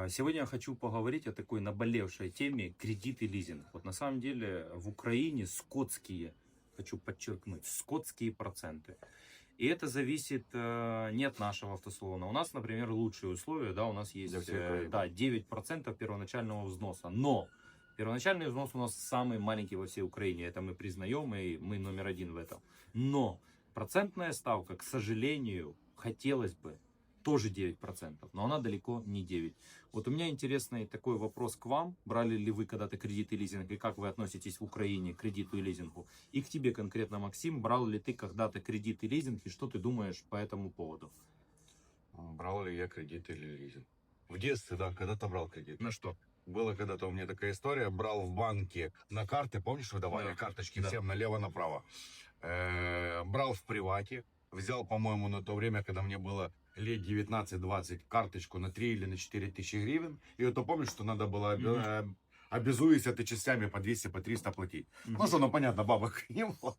А, Сегодня я хочу поговорить о такой наболевшей теме кредит и лизинг. Вот на самом деле в Украине скотские, хочу подчеркнуть, скотские проценты. И это зависит э, не от нашего автосалона. У нас, например, лучшие условия, да, у нас есть э, да, 9% первоначального взноса. Но первоначальный взнос у нас самый маленький во всей Украине. Это мы признаем, и мы номер один в этом. Но процентная ставка, к сожалению, хотелось бы, тоже 9%, но она далеко не 9%. Вот у меня интересный такой вопрос к вам. Брали ли вы когда-то кредит и лизинг, и как вы относитесь в Украине к кредиту и лизингу? И к тебе конкретно, Максим, брал ли ты когда-то кредит и лизинг, и что ты думаешь по этому поводу? Брал ли я кредит или лизинг? В детстве, да, когда-то брал кредит. На что? Было когда-то у меня такая история. Брал в банке на карты, помнишь, выдавали Да. карточки Да. всем налево-направо. Э, Брал в привате. Взял, по-моему, на то время, когда мне было лет 19-20, карточку на 3 или на 4 тысячи гривен. И это помнишь, что надо было Мгм. э, обязуешься ты частями по 200, по 300 платить. Ну что, ну понятно, бабок не было.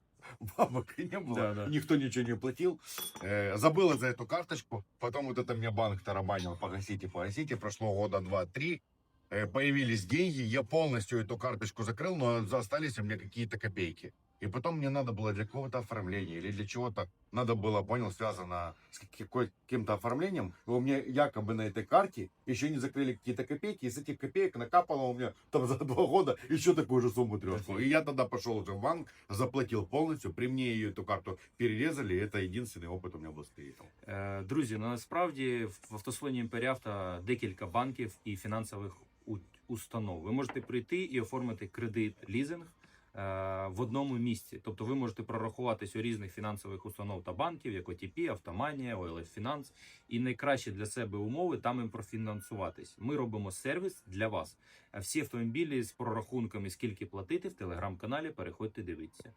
Бабок не было. Да, да. Никто ничего не платил. Э, забыла за эту карточку. Потом вот это мне банк тарабанил. Погасите, погасите. Прошло года два-три. Э, появились деньги. Я полностью эту карточку закрыл, но остались у меня какие-то копейки. И потом мне надо было для какого-то оформления или для чего-то. Надо было, понял, связано с какой- каким-то оформлением. И у меня якобы на этой карте еще не закрыли какие-то копейки. И с этих копеек накапало у меня там за два года еще такую же сумму трешку. И я тогда пошел уже в банк, заплатил полностью. При мне ее эту карту перерезали. И это единственный опыт у меня был с кредитом. Е, Друзі, ну насправді в автосалоні Імперіавто декілька банків і фінансових у- установ. Ви можете прийти і оформити кредит, лізинг е, В одному місці. Тобто ви можете прорахуватись у різних фінансових установ та банків, як ОТП, Автоманія, OLF Finance. І найкраще для себе умови там їм профінансуватись. Ми робимо сервіс для вас. Всі автомобілі з прорахунками, скільки платити в телеграм-каналі, переходьте дивіться.